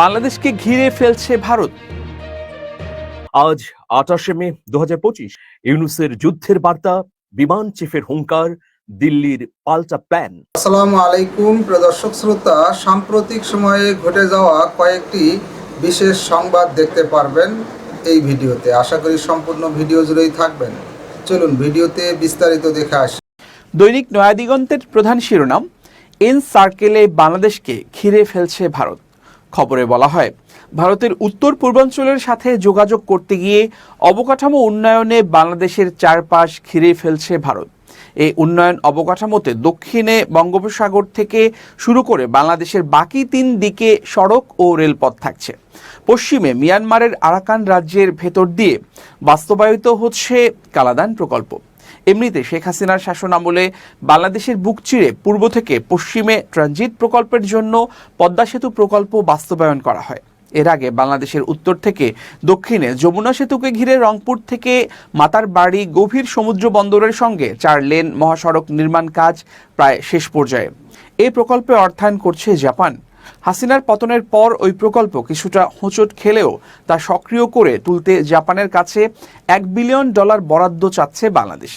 বাংলাদেশকে ঘিরে ফেলছে ভারত। আজ আঠাশে মে দু হাজার পঁচিশ ইউনুসের যুদ্ধের বার্তা বিমান চিফের হুঙ্কার দিল্লির পাল্টা প্ল্যান আসসালামু আলাইকুম প্রদর্শক শ্রোতা সাম্প্রতিক সময়ে ঘটে যাওয়া কয়েকটি বিশেষ সংবাদ দেখতে পারবেন এই ভিডিওতে। আশা করি সম্পূর্ণ ভিডিও জুড়েই থাকবেন। চলুন ভিডিওতে বিস্তারিত দেখে আসি। দৈনিক নয়াদিগন্তের প্রধান শিরোনাম এন সার্কেলে বাংলাদেশকে ঘিরে ফেলছে ভারত। খবরে বলা হয়, ভারতের উত্তর পূর্বাঞ্চলের সাথে যোগাযোগ করতে গিয়ে অবকাঠামো উন্নয়নে বাংলাদেশের চারপাশ ঘিরে ফেলছে ভারত। এই উন্নয়ন অবকাঠামোতে দক্ষিণে বঙ্গোপসাগর থেকে শুরু করে বাংলাদেশের বাকি তিন দিকে সড়ক ও রেলপথ থাকছে। পশ্চিমে মিয়ানমারের আরাকান রাজ্যের ভেতর দিয়ে বাস্তবায়িত হচ্ছে কালাদান প্রকল্প। এমনিতে শেখ হাসিনার শাসন আমলে বাংলাদেশের বুক চিরে পূর্ব থেকে পশ্চিমে ট্রানজিট প্রকল্পের জন্য পদ্মা সেতু প্রকল্প বাস্তবায়ন করা হয়। এর আগে বাংলাদেশের উত্তর থেকে দক্ষিণে যমুনা সেতুকে ঘিরে রংপুর থেকে মাতার বাড়ি গভীর সমুদ্র বন্দরের সঙ্গে চার লেন মহাসড়ক নির্মাণ কাজ প্রায় শেষ পর্যায়ে। এই প্রকল্পে অর্থায়ন করছে জাপান। হাসিনার পতনের পর ওই প্রকল্প কিছুটা হোঁচট খেলেও তা সক্রিয় করে তুলতে জাপানের কাছে এক বিলিয়ন ডলার বরাদ্দ চাচ্ছে বাংলাদেশ।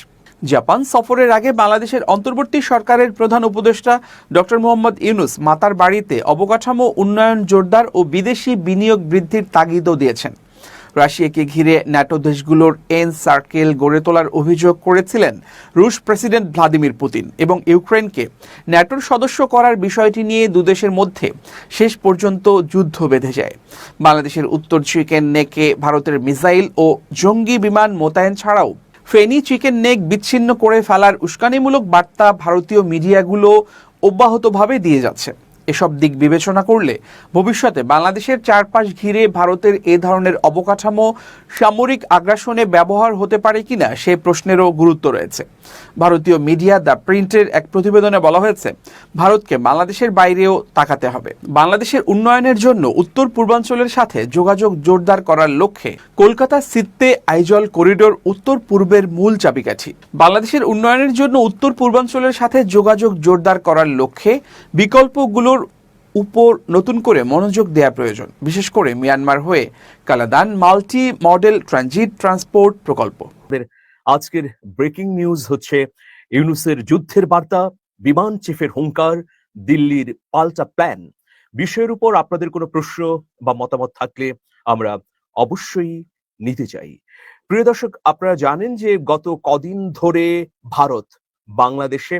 জাপান সফরের আগে বাংলাদেশের অন্তর্বর্তী সরকারের প্রধান উপদেষ্টা ডক্টর মোহাম্মদ ইউনুস মাতার বাড়িতে অবকাঠামো উন্নয়ন জোরদার ও বিদেশি বিনিয়োগ বৃদ্ধির তাগিদও দিয়েছেন। রাশিয়াকে ঘিরে ন্যাটো দেশগুলোর এন সার্কেল গড়ে তোলার অভিযোগ করেছিলেন রুশ প্রেসিডেন্ট ভ্লাদিমির পুতিন এবং ইউক্রেনকে ন্যাটোর সদস্য করার বিষয়টি নিয়ে দুদেশের মধ্যে শেষ পর্যন্ত যুদ্ধ বেঁধে যায়। বাংলাদেশের উত্তর চিকেন নেকে ভারতের মিসাইল ও জঙ্গি বিমান মোতায়েন ছাড়াও ফেনী চিকেন নেক বিচ্ছিন্ন করে ফেলার উস্কানিমূলক বার্তা ভারতীয় মিডিয়াগুলো অব্যাহতভাবে দিয়ে যাচ্ছে। এসব দিক বিবেচনা করলে ভবিষ্যতে বাংলাদেশের চারপাশ ঘিরে ভারতের এ ধরনের অবকাঠামো সামরিক আগ্রাসনে ব্যবহার হতে পারে কিনা সে প্রশ্নেরও গুরুত্ব রয়েছে। ভারতীয় মিডিয়া দ্য প্রিন্টের এক প্রতিবেদনে বলা হয়েছে, ভারতকে বাংলাদেশের বাইরেও তাকাতে হবে। বাংলাদেশের উন্নয়নের জন্য উত্তর পূর্বাঞ্চলের সাথে যোগাযোগ জোরদার করার লক্ষ্যে কলকাতা সিত্তে আইজল করিডোর উত্তর পূর্বের মূল চাবিকাঠি। বাংলাদেশের উন্নয়নের জন্য উত্তর পূর্বাঞ্চলের সাথে যোগাযোগ জোরদার করার লক্ষ্যে বিকল্পগুলোর উপর নতুন করে মনোযোগ দেওয়া প্রয়োজন। বিশেষ করে মিয়ানমার হয়ে Kaladan multi modal transit transport প্রকল্প। আজকের ব্রেকিং নিউজ হচ্ছে ইউনুসের যুদ্ধের বার্তা, বিমান চিফের হুঙ্কার, দিল্লির পাল্টা প্ল্যান। বিষয়ের উপর আপনাদের কোনো প্রশ্ন বা মতামত থাকলে আমরা অবশ্যই নিতে চাই। প্রিয় দর্শক, আপনারা জানেন যে গত কদিন ধরে ভারত বাংলাদেশে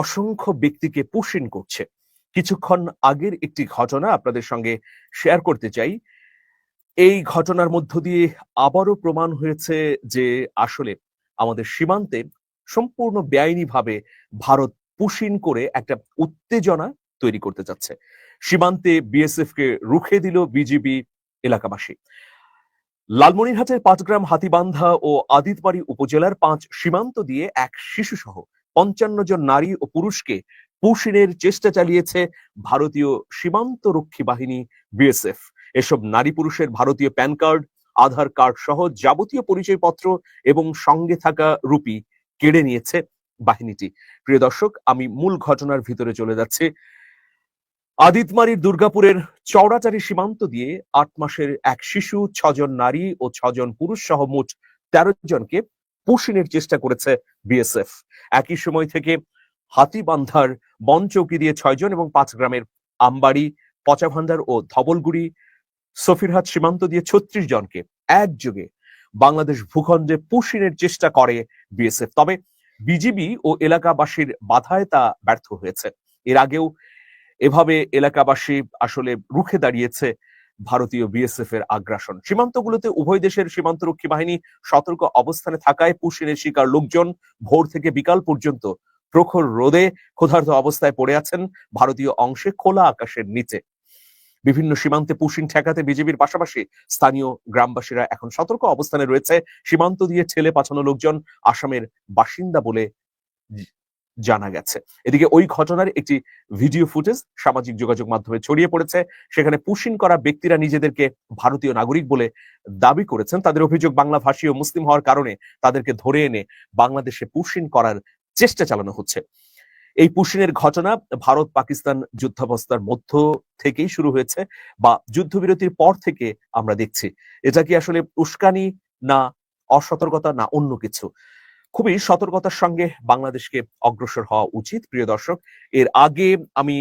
অসংখ্য ব্যক্তিকে পুষিন করছে। কিছুক্ষণ আগের একটি ঘটনা আপনাদের সঙ্গে শেয়ার করতে চাই। এই ঘটনার মধ্য দিয়ে আবারও প্রমাণ হয়েছে যে আসলে আমাদের সীমান্তে সম্পূর্ণ বেআইনিভাবে ভারত পুশিন করে একটা উত্তেজনা তৈরি করতে যাচ্ছে সীমান্তে বিএসএফ কে রুখে দিল বিজিবি এলাকাবাসী। লালমনিরহাটের পাটগ্রাম হাতিবান্ধা ও আদিতবাড়ি উপজেলার পাঁচ সীমান্ত দিয়ে এক শিশু সহ পঞ্চান্ন জন নারী ও পুরুষকে পুশিনের চেষ্টা চালিয়েছে ভারতীয় সীমান্ত রক্ষী বাহিনী বিএসএফ। এসব নারী পুরুষের ভারতীয় প্যান কার্ড, আধার কার্ড সহ যাবতীয় পরিচয়পত্র এবং সঙ্গে থাকা রুপি কেড়ে নিয়েছে বাহিনীটি। প্রিয় দর্শক, আমি মূল ঘটনার ভিতরে চলে যাচ্ছি। আদিতমারির দুর্গাপুরের চৌড়াচারি সীমান্ত দিয়ে আট মাসের এক শিশু, ছজন নারী ও ছজন পুরুষ সহ মোট তেরো জনকে পুশিনের চেষ্টা করেছে বিএসএফ। একই সময় থেকে হাতিবান্ধার বন চৌকি দিয়ে ছয়জন এবং পাঁচ গ্রামের আমবাড়ি, পচাভান্ডার ও ধবলগুড়ি, সফিরহাট সীমান্ত দিয়ে ছত্রিশ জনকে একযোগে বাংলাদেশ ভূখণ্ডে পুশিনের চেষ্টা করে বিএসএফ। তবে বিজিবি ও এলাকাবাসীর বাধায় তা ব্যর্থ হয়েছে। এর আগেও এভাবে এলাকাবাসী আসলে রুখে দাঁড়িয়েছে ভারতীয় বিএসএফ এর আগ্রাসন। সীমান্তগুলোতে উভয় দেশের সীমান্তরক্ষী বাহিনী সতর্ক অবস্থানে থাকায় পুশিনের শিকার লোকজন ভোর থেকে বিকাল পর্যন্ত প্রখর রোদে ক্ষুধার্ত অবস্থায় পড়ে আছেন ভারতীয় অংশে খোলা আকাশের নিচে। বিভিন্ন সীমান্তে পুশিং ঠেকাতে বিজেপির পাশাপাশি স্থানীয় গ্রামবাসীরা এখন সতর্ক অবস্থানে রয়েছে। সীমান্ত দিয়ে ছেলে পাঠানো লোকজন আসামের বাসিন্দা বলে জানা গেছে। এদিকে ওই ঘটনার একটি ভিডিও ফুটেজ সামাজিক যোগাযোগ মাধ্যমে ছড়িয়ে পড়েছে। সেখানে পুশিন করা ব্যক্তিরা নিজেদেরকে ভারতীয় নাগরিক বলে দাবি করেছেন। তাদের অভিযোগ বাংলা ভাষী ও মুসলিম হওয়ার কারণে তাদেরকে ধরে এনে বাংলাদেশে পুশিন করার চেষ্টা চালানো হচ্ছে। এই পুশিনের ঘটনা ভারত পাকিস্তান যুদ্ধাবস্থার মধ্য থেকেই শুরু হয়েছে বা যুদ্ধবিরতির পর থেকে আমরা দেখছি। এটা কি আসলে উস্কানি না অসতর্কতা না অন্য কিছু? খুবই সতর্কতার সঙ্গে বাংলাদেশকে অগ্রসর হওয়া উচিত, প্রিয় দর্শক। এর আগে আমি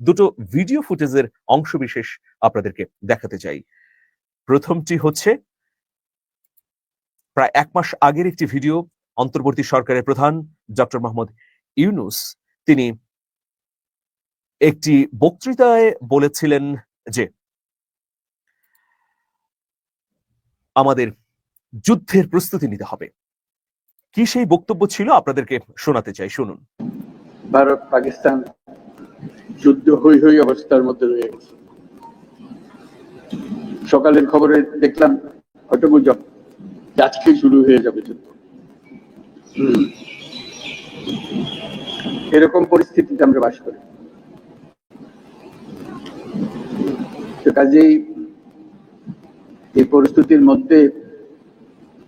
দুটো ভিডিও ফুটেজের অংশবিশেষ আপনাদেরকে দেখাতে চাই। প্রথমটি হচ্ছে, প্রায় এক মাস আগের একটি ভিডিও অন্তর্বর্তী সরকারের প্রধান ডক্টর মোহাম্মদ ইউনুস, তিনি একটি বক্তৃতায় বলেছিলেন যে আমাদের যুদ্ধের প্রস্তুতি নিতে হবে। কি সেই বক্তব্য ছিল? আপনাদেরকে শোনাতে চাই, শুনুন। ভারত, পাকিস্তান যুদ্ধ হই হই অবস্থার মধ্যে রয়ে গেছে। সকালের খবরে দেখলাম হয়তো গুজব আজকে শুরু হয়ে যাবে যুদ্ধ। এরকম পরিস্থিতিতে আমরা বাস করি। কাজেই এই পরিস্থিতির মধ্যে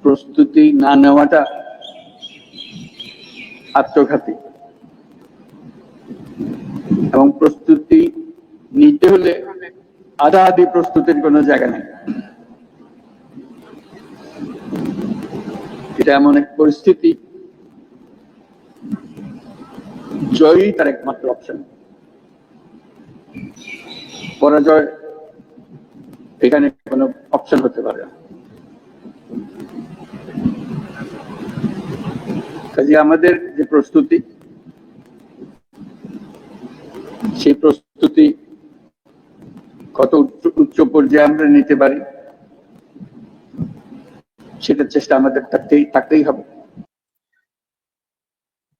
প্রস্তুতি না নেওয়াটা আত্মঘাতী। এবং প্রস্তুতি নিতে হলে আধা আধি প্রস্তুতির কোনো জায়গা নেই। এটা এমন এক পরিস্থিতি জয়ই তার একমাত্র অপশন পরাজয় এখানে কোনো অপশন হতে পারে না। কাজে আমাদের যে প্রস্তুতি, সেই প্রস্তুতি কত উচ্চ উচ্চ পর্যায়ে আমরা নিতে পারি, সেটার চেষ্টা আমাদের থাকতেই থাকতেই হবে।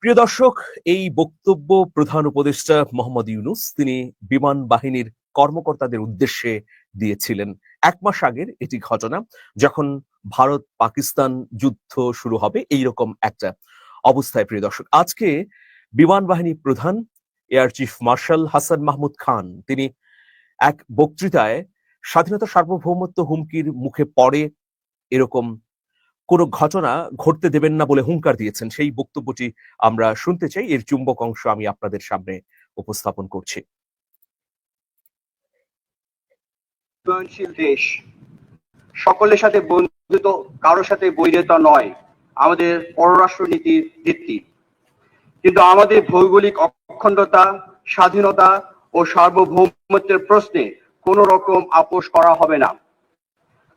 প্রিয় দর্শক, এই বক্তব্য প্রধান উপদেষ্টা মোহাম্মদ ইউনুস তিনি বিমান বাহিনীর কর্মকর্তাদের উদ্দেশ্যে দিয়েছিলেন। এক মাস আগের এটি ঘটনা, যখন ভারত পাকিস্তান যুদ্ধ শুরু হবে, এইরকম একটা অবস্থায় প্রিয় দর্শক। আজকে বিমান বাহিনী প্রধান, air chief marshal Hasan Mahmud Khan, তিনি এক বক্তৃতায় স্বাধীনতা সার্বভৌমত্ব হুমকির মুখে পড়ে এরকম কোনো ঘটনা ঘটতে দেবেন না বলে হুঙ্কার দিয়েছেন। সেই বক্তব্যটি আমরা শুনতে চাই। এর চুম্বক অংশ আমি আপনাদের সামনে উপস্থাপন করছি। দেশ, সকলের সাথে বন্ধুত্ব, কারোর সাথে বৈরিতা নয়। আমাদের পররাষ্ট্র নীতির ভিত্তি। কিন্তু আমাদের ভৌগোলিক অখণ্ডতা, স্বাধীনতা ও সার্বভৌমত্বের প্রশ্নে কোন রকম আপোষ করা হবে না।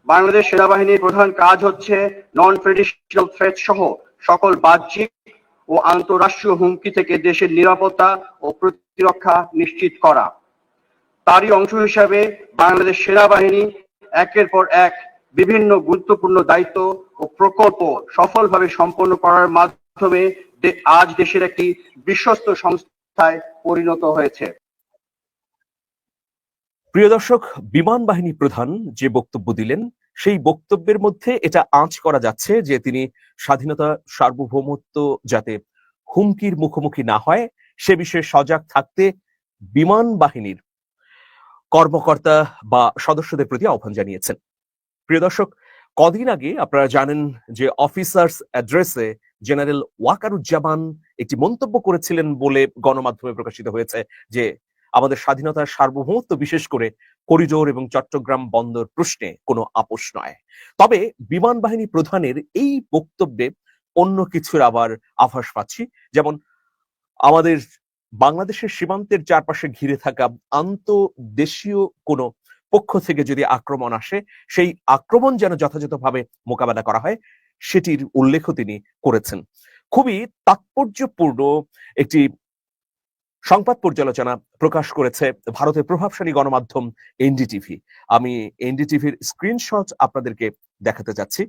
বাংলাদেশ সেনাবাহিনীর প্রধান কাজ হচ্ছে নন ট্রেডিশনাল থ্রেট সহ সকল বাহ্যিক ও আন্তঃরাষ্ট্রীয় হুমকি থেকে দেশের নিরাপত্তা ও প্রতিরক্ষা নিশ্চিত করা। তারই অংশ হিসাবে বাংলাদেশ সেনাবাহিনী একের পর এক বিভিন্ন গুরুত্বপূর্ণ দায়িত্ব ও প্রকল্প সফলভাবে সম্পন্ন করার মাধ্যমে আজ দেশের একটি বিশ্বস্ত সংস্থায় পরিণত হয়েছে। প্রিয় দর্শক, বিমান বাহিনী প্রধান যে বক্তব্য দিলেন, সেই বক্তব্যের মধ্যে এটা আঁচ করা যাচ্ছে যে তিনি স্বাধীনতা, সার্বভৌমত্ব যাতে হুমকির মুখোমুখি না হয়, সে বিষয়ে সজাগ থাকতে বিমান বাহিনীর কর্মকর্তা বা সদস্যদের প্রতি আহ্বান জানিয়েছেন। প্রিয় দর্শক, কদিন আগে আপনারা জানেন যে অফিসার্স অ্যাড্রেসে জেনারেল ওয়াকারুজ্জামান একটি মন্তব্য করেছিলেন বলে গণমাধ্যমে প্রকাশিত হয়েছে যে আমাদের স্বাধীনতার সার্বভৌমত্ব বিশেষ করে করিডোর এবং চট্টগ্রাম বন্দর প্রশ্নে কোনো আপোষ নয়। তবে বিমান বাহিনী প্রধানের এই বক্তব্যে অন্য কিছুর আবার আভাস পাচ্ছি। যেমন আমাদের বাংলাদেশের সীমান্তের চারপাশে ঘিরে থাকা আন্তদেশীয় কোনো পক্ষ থেকে যদি আক্রমণ আসে, সেই আক্রমণ যেন যথাযথভাবে মোকাবেলা করা হয়, সেটির উল্লেখও তিনি করেছেন। খুবই তাৎপর্যপূর্ণ একটি সংবাদ পর্যালোচনা প্রকাশ করেছে ভারতের প্রভাবশালী গণমাধ্যম এনডিটিভি। আমি এনডিটিভির স্ক্রিনশট আপনাদেরকে দেখাতে যাচ্ছি।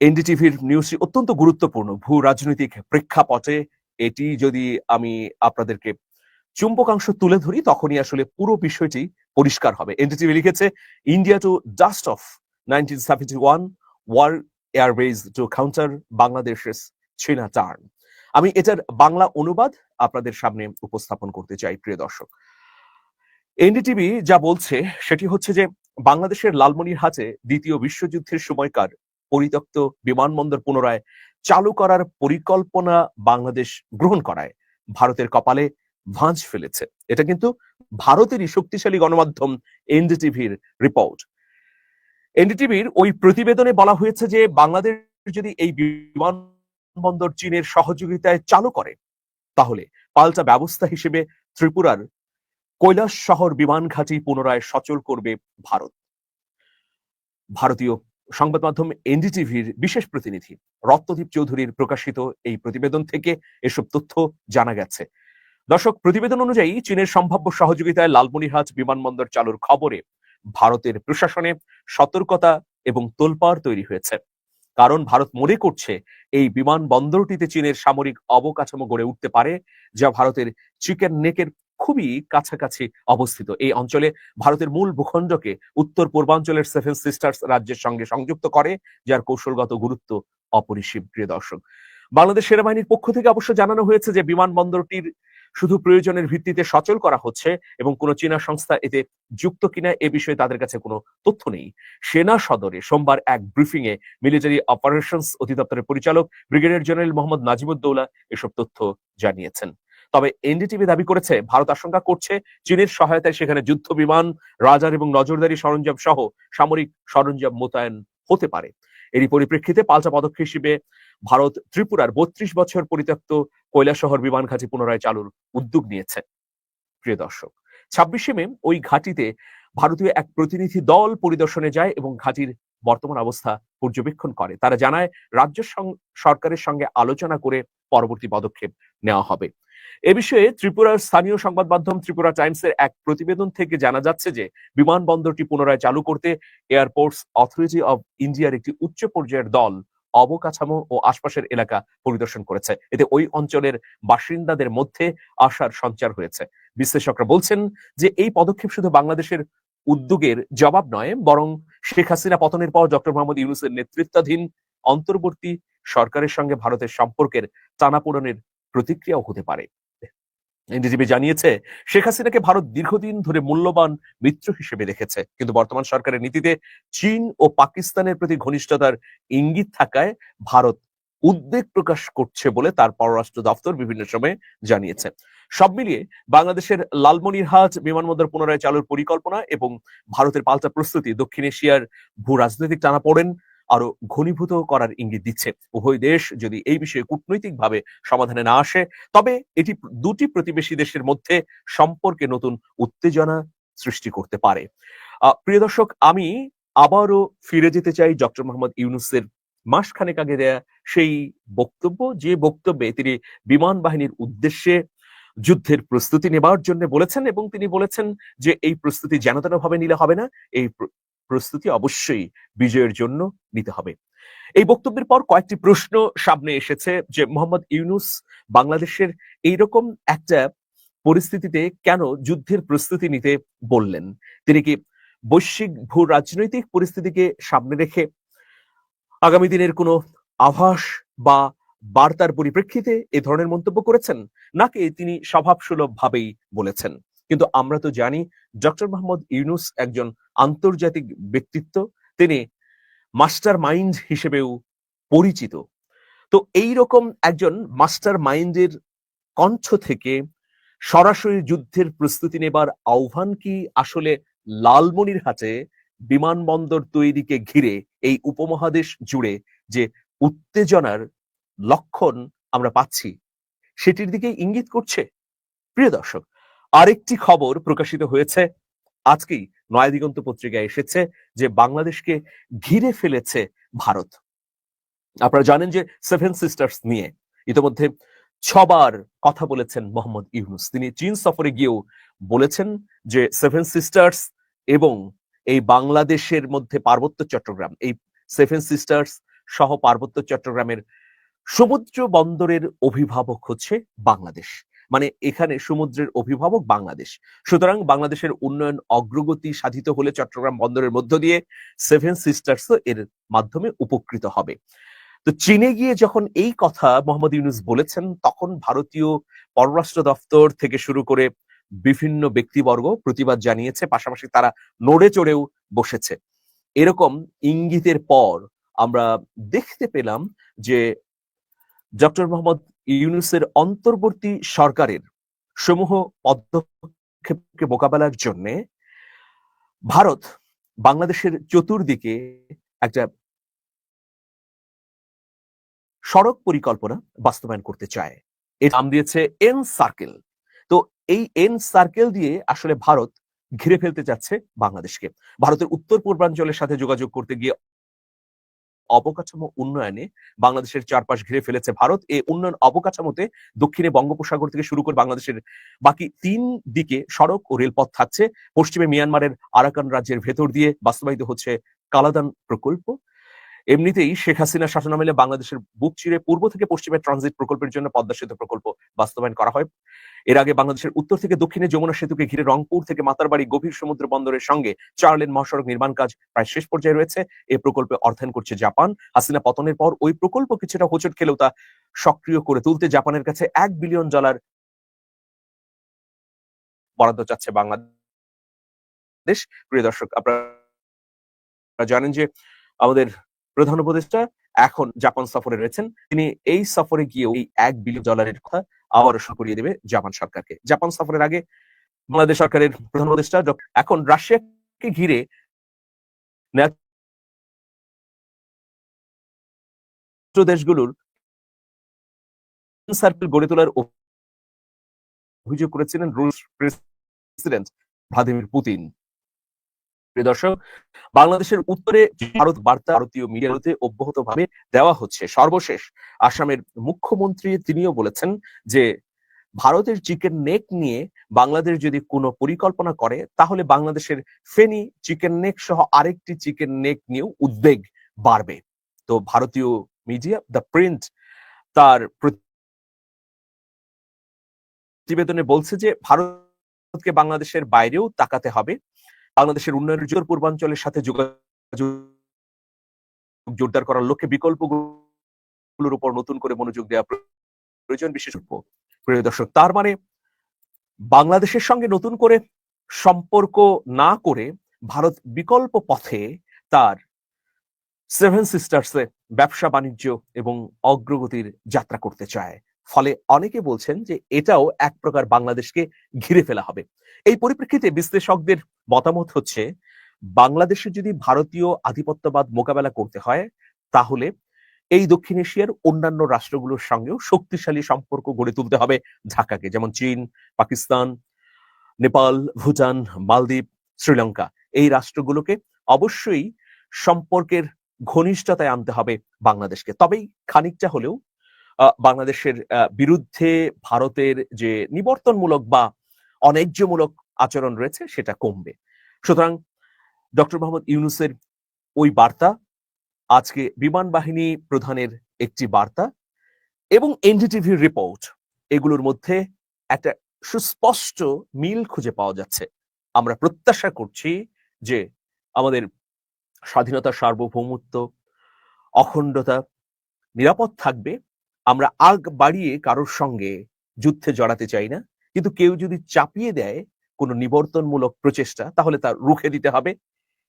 এনডিটিভির নিউজটি অত্যন্ত গুরুত্বপূর্ণ, ভূ রাজনৈতিক প্রেক্ষাপটে এটি যদি আমি আপনাদেরকে চুম্বকাংশ তুলে ধরি, তখনই আসলে পুরো বিষয়টি পরিষ্কার হবে। এনডিটিভি লিখেছে India to dust off nineteen seventy one war airbase to counter বাংলাদেশের চীনা টার্ন আমি এটার বাংলা অনুবাদ আপনাদের সামনে উপস্থাপন করতে চাই, প্রিয় দর্শক। এনডিটিভি যা বলছে, সেটি হচ্ছে যে বাংলাদেশের লালমনিরহাটে দ্বিতীয় বিশ্বযুদ্ধের সময়কার পরিত্যক্ত বিমানবন্দর পুনরায় চালু করার পরিকল্পনা বাংলাদেশ গ্রহণ করায়। ভারতের কপালে ভাঁজ ফেলেছে। এটা কিন্তু ভারতেরই শক্তিশালী গণমাধ্যম এনডিটিভির রিপোর্ট। এনডিটিভির ওই প্রতিবেদনে বলা হয়েছে যে বাংলাদেশ যদি এই বিমানবন্দর চীনের সহযোগিতায় চালু করে। তাহলে পাল্টা ব্যবস্থা হিসেবে ত্রিপুরার কৈলাস শহর বিমান ঘাঁটি পুনরায় সচল করবে ভারত। ভারতীয় সংবাদ মাধ্যম এনডিটিভির বিশেষ প্রতিনিধি রত্নদীপ চৌধুরীর প্রকাশিত এই প্রতিবেদন থেকে এসব তথ্য জানা গেছে। দর্শক, প্রতিবেদন অনুযায়ী চীনের সম্ভাব্য সহযোগিতায় লালমনিরহাট বিমানবন্দর চালুর খবরে ভারতের প্রশাসনে সতর্কতা এবং তোলপাড় তৈরি হয়েছে। কারণ ভারত মনে করছে এই বিমানবন্দরটিতে চীনের সামরিক অবকাঠামো গড়ে উঠতে পারে, যা ভারতের চিকেন নেকের খুবই কাছাকাছি অবস্থিত। এই অঞ্চলে ভারতের মূল ভূখণ্ডকে উত্তর পূর্বাঞ্চলের সেভেন সিস্টার্স রাজ্যের সঙ্গে সংযুক্ত করে, যার কৌশলগত গুরুত্ব অপরিসীম, প্রিয় দর্শক। বাংলাদেশ সেনাবাহিনীর পক্ষ থেকে অবশ্য জানানো হয়েছে যে বিমানবন্দরটির শুধু প্রয়োজনের ভিত্তিতে সচল করা হচ্ছে এবং কোনো চীনা সংস্থা এতে যুক্ত কিনা এ বিষয়ে তাদের কাছে কোনো তথ্য নেই। সেনা সদরে সোমবার এক ব্রিফিং এ মিলিটারি অপারেশনস অধিদপ্তরের পরিচালক ব্রিগেডিয়ার জেনারেল মোহাম্মদ নাজিমুদ্দৌলা এসব তথ্য জানিয়েছেন। তবে এনডিটিভি দাবি করেছে, ভারত আশঙ্কা করছে চীনের সহায়তায় সেখানে যুদ্ধ বিমান, রাজার এবং নজরদারি সরঞ্জাম সহ সামরিক সরঞ্জাম মোতায়েন হতে পারে। এরই পরিপ্রেক্ষিতে পাল্টা পদক্ষেপ হিসেবে ভারত ত্রিপুরার বত্রিশ বছর পরিত্যক্ত কৈলাসহর বিমান ঘাঁটি পুনরায় চালুর উদ্যোগ নিয়েছে। প্রিয় দর্শক, ছাব্বিশে মে ওই ঘাঁটিতে ভারতীয় এক প্রতিনিধি দল পরিদর্শনে যায় এবং ঘাঁটির বর্তমান অবস্থা পর্যবেক্ষণ করে। তারা জানায়, রাজ্য সরকারের সঙ্গে আলোচনা করে পরবর্তী পদক্ষেপ নেওয়া হবে। এ বিষয়ে ত্রিপুরার স্থানীয় সংবাদ মাধ্যম ত্রিপুরা টাইমসের এক প্রতিবেদন থেকে জানা যাচ্ছে যে, বিমানবন্দরটি পুনরায় চালু করতে এয়ারপোর্টস অথরিটি অব ইন্ডিয়ার একটি উচ্চ পর্যায়ের দল অবকাঠামো ও আশপাশের এলাকা পরিদর্শন করেছে। এতে ওই অঞ্চলের বাসিন্দাদের মধ্যে আশার সঞ্চার হয়েছে। বিশ্লেষকরা বলছেন যে, এই পদক্ষেপ শুধু বাংলাদেশের উদ্যোগের জবাব নয়, বরং শেখ হাসিনা পতনের পর ডক্টর মোহাম্মদ ইউনুসের নেতৃত্বাধীন অন্তর্বর্তী সরকারের সঙ্গে ভারতের সম্পর্কের টানাপোড়নের প্রতিক্রিয়াও হতে পারে। এনডিটিভি জানিয়েছে, শেখ হাসিনাকে ভারত দীর্ঘদিন ধরে মূল্যবান মিত্র হিসেবে দেখেছে কিন্তু বর্তমান সরকারের নীতিতে চীন ও পাকিস্তানের প্রতি ঘনিষ্ঠতার ইঙ্গিত থাকায় ভারত উদ্বেগ প্রকাশ করছে বলে তার পররাষ্ট্র দপ্তর বিভিন্ন সময়ে জানিয়েছে। সব মিলিয়ে বাংলাদেশের লালমনিরহাট বিমানবন্দর পুনরায় চালুর পরিকল্পনা এবং ভারতের পাল্টা প্রস্তুতি দক্ষিণ এশিয়ার ভূ রাজনৈতিক টানাপোড়েন আরও ঘনীভূত করার ইঙ্গিত দিচ্ছে। উভয় দেশ যদি এই বিষয়ে কূটনৈতিকভাবে সমাধানে না আসে, তবে এটি দুটি প্রতিবেশী দেশের মধ্যে সম্পর্কে নতুন উত্তেজনা সৃষ্টি করতে পারে। প্রিয় দর্শক, আমি আবারও ফিরে যেতে চাই ডক্টর মোহাম্মদ ইউনুসের মাসখানেক আগে দেয়া সেই বক্তব্য, যে বক্তব্যে তিনি বিমান বাহিনীর উদ্দেশ্যে যুদ্ধের প্রস্তুতি নেবার জন্য বলেছেন এবং তিনি বলেছেন যে এই প্রস্তুতি যেন ভাবে নিলে হবে না, এই প্র- প্রস্তুতি অবশ্যই বিজয়ের জন্য নিতে হবে। এই বক্তব্যের পর কয়েকটি প্রশ্ন সামনে এসেছে যে, মোহাম্মদ ইউনুস বাংলাদেশের এইরকম একটা পরিস্থিতিতে কেন যুদ্ধের প্রস্তুতি নিতে বললেন? তিনি কি বৈশ্বিক ভূ রাজনৈতিক পরিস্থিতিকে সামনে রেখে আগামী দিনের কোনো আভাস বা বার্তার পরিপ্রেক্ষিতে এ ধরনের মন্তব্য করেছেন? নাকি তিনি স্বভাবসুলভ ভাবেই বলেছেন? কিন্তু আমরা তো জানি, ডক্টর মোহাম্মদ ইউনুস একজন আন্তর্জাতিক ব্যক্তিত্ব। তিনি মাস্টার মাইন্ড হিসেবেও পরিচিত। তো এই রকম একজন মাস্টার মাইন্ডের কণ্ঠ থেকে সরাসরি যুদ্ধের প্রস্তুতি নেবার আহ্বান কি আসলে লালমনির হাতে বিমানবন্দর তৈরিকে ঘিরে এই উপমহাদেশ জুড়ে যে উত্তেজনার লক্ষণ আমরা পাচ্ছি। সেটির দিকে ইঙ্গিত করছে। প্রিয় দর্শক, আরেকটি খবর প্রকাশিত হয়েছে। আজকেই নয়াদিগন্ত পত্রিকায় এসেছে যে বাংলাদেশকে ঘিরে ফেলেছে ভারত। আপনারা জানেন যে সেভেন সিস্টার্স নিয়ে ইতিমধ্যে ছবার কথা বলেছেন মোহাম্মদ ইউনুস। তিনি চীন সফরে গিয়েও বলেছেন যে সেভেন সিস্টার্স এবং এই বাংলাদেশের মধ্যে পার্বত্য চট্টগ্রাম, এই সেভেন সিস্টার্স সহ পার্বত্য চট্টগ্রামের সমুদ্র বন্দরের অভিভাবক হচ্ছে বাংলাদেশ। মানে এখানে সমুদ্রের অভিভাবক বাংলাদেশ। সুতরাং বাংলাদেশের উন্নয়ন অগ্রগতি সাধিত হলে চট্টগ্রাম বন্দরের মধ্য দিয়ে সেভেন সিস্টার্স এর মাধ্যমে উপকৃত হবে। তো চীনে গিয়ে যখন এই কথা মোহাম্মদ ইউনুস বলেছেন, তখন ভারতীয় পররাষ্ট্র দপ্তর থেকে শুরু করে বিভিন্ন ব্যক্তিবর্গ প্রতিবাদ জানিয়েছে, পাশাপাশি তারা নড়ে চড়েও বসেছে। এরকম ইঙ্গিতের পর আমরা দেখতে পেলাম যে ডক্টর মোহাম্মদ ইউনুসের অন্তর্বর্তী সরকারের সমূহ পদক্ষেপকে মোকাবেলার জন্য ভারত বাংলাদেশের চতুর্দিকে একটা সড়ক পরিকল্পনা বাস্তবায়ন করতে চায়। এর নাম দিয়েছে এন সার্কেল তো এই এন সার্কেল দিয়ে আসলে ভারত ঘিরে ফেলতে চাচ্ছে বাংলাদেশকে। ভারতের উত্তর পূর্বাঞ্চলের সাথে যোগাযোগ করতে গিয়ে অবকাঠামো উন্নয়নে বাংলাদেশের চারপাশ ঘিরে ফেলেছে ভারত। এই উন্নয়ন অবকাঠামোতে দক্ষিণে বঙ্গোপসাগর থেকে শুরু করে বাংলাদেশের বাকি তিন দিকে সড়ক ও রেলপথ থাকছে। পশ্চিমে মিয়ানমারের আরাকান রাজ্যের ভেতর দিয়ে বাস্তবায়িত হচ্ছে কালাদান প্রকল্প। এমনিতেই শেখ হাসিনা শাসনামলে বাংলাদেশের বুক চিরে পূর্ব থেকে পশ্চিমে ট্রানজিট প্রকল্পের জন্য পদ্মা সেতু প্রকল্প বাস্তবায়ন করা হয়। এর আগে বাংলাদেশের উত্তর থেকে দক্ষিণে যমুনা সেতুকে ঘিরে রংপুর থেকে মাতারবাড়ি গভীর সমুদ্র বন্দরের সঙ্গে চার লেন মহাসড়ক নির্মাণ কাজ প্রায় শেষ পর্যায়ে রয়েছে। এই প্রকল্পে অর্থায়ন করছে জাপান। হাসিনা পতনের পর ওই প্রকল্প কিছুটা হোঁচট খেলেও তা সক্রিয় করে তুলতে জাপানের কাছে এক বিলিয়ন ডলার বরাদ্দ চাচ্ছে বাংলাদেশ। প্রিয় দর্শক, আপনারা জানেন যে আমাদের প্রধান উপদেষ্টা এখন জাপান সফরে রয়েছেন। তিনি এই সফরে গিয়ে এই এক বিলিয়ন ডলারের কথা আবারও করিয়ে দেবে জাপান সরকারকে। জাপান সফরের আগে বাংলাদেশ সরকারের প্রধান উপদেষ্টা এখন রাশিয়াকে ঘিরে দেশগুলোর সার্কেল গড়ে তোলার অভিযোগ করেছিলেন রুশ প্রেসিডেন্ট ভ্লাদিমির পুতিন। দর্শক, বাংলাদেশের উত্তরে ভারত, বার্তা ভারতীয় মিডিয়াতে অব্যাহত ভাবে দেওয়া হচ্ছে সর্বশেষ। আসামের মুখ্যমন্ত্রী তিনিও বলেছেন যে, ভারতের চিকেন নেক নিয়ে বাংলাদেশ যদি কোনো পরিকল্পনা করে, তাহলে বাংলাদেশের ফেনী চিকেন নেক সহ আরেকটি চিকেন নেক নিয়েও উদ্বেগ বাড়বে। তো ভারতীয় মিডিয়া, দ্য প্রিন্ট, তার প্রতিবেদনে বলছে যে, ভারতকে বাংলাদেশের বাইরেও তাকাতে হবে। বাংলাদেশের উন্নয়নের জোর পূর্বাঞ্চলের সাথে যোগাযোগ জোরদার করার লক্ষ্যে বিকল্পগুলোর উপর নতুন করে মনোযোগ দেওয়া প্রয়োজন বিশেষ প্রিয় দর্শক, তার মানে বাংলাদেশের সঙ্গে নতুন করে সম্পর্ক না করে ভারত বিকল্প পথে তার সেভেন সিস্টার্সে ব্যবসা, বাণিজ্য এবং অগ্রগতির যাত্রা করতে চায়। ফলে অনেকে বলছেন যে এটাও এক প্রকার বাংলাদেশকে ঘিরে ফেলা হবে। এই পরিপ্রেক্ষিতে বিশ্লেষকদের মতামত হচ্ছে, বাংলাদেশে যদি ভারতীয় আধিপত্যবাদ মোকাবেলা করতে হয়, তাহলে এই দক্ষিণ এশিয়ার অন্যান্য রাষ্ট্রগুলোর সঙ্গেও শক্তিশালী সম্পর্ক গড়ে তুলতে হবে ঢাকাকে, যেমন চীন, পাকিস্তান, নেপাল, ভুটান, মালদ্বীপ, শ্রীলঙ্কা। এই রাষ্ট্রগুলোকে অবশ্যই সম্পর্কের ঘনিষ্ঠতায় আনতে হবে বাংলাদেশকে। তবেই খানিকটা হলেও বাংলাদেশের বিরুদ্ধে ভারতের যে নিবর্তনমূলক বা অন্যায্যমূলক আচরণ রয়েছে, সেটা কমবে। সুতরাং ডক্টর মোহাম্মদ ইউনুসের ওই বার্তা আজকে বিমান বাহিনী প্রধানের একটি বার্তা এবং এনডিটিভির রিপোর্ট, এগুলোর মধ্যে একটা সুস্পষ্ট মিল খুঁজে পাওয়া যাচ্ছে। আমরা প্রত্যাশা করছি যে আমাদের স্বাধীনতা সার্বভৌমত্ব, অখণ্ডতা নিরাপদ থাকবে আমরা আগ বাড়িয়ে কারোর সঙ্গে যুদ্ধে জড়াতে চাই না। কিন্তু কেউ যদি চাপিয়ে দেয় কোনো নিবর্তনমূলক প্রচেষ্টা, তাহলে তা রুখে দিতে হবে।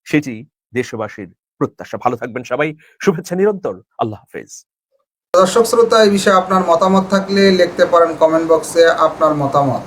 সেটি দেশবাসীর প্রত্যাশা। ভালো থাকবেন সবাই। শুভেচ্ছা নিরন্তর। আল্লাহ হাফেজ। দর্শক শ্রোতা, এই বিষয়ে আপনার মতামত থাকলে লিখতে পারেন কমেন্ট বক্সে আপনার মতামত।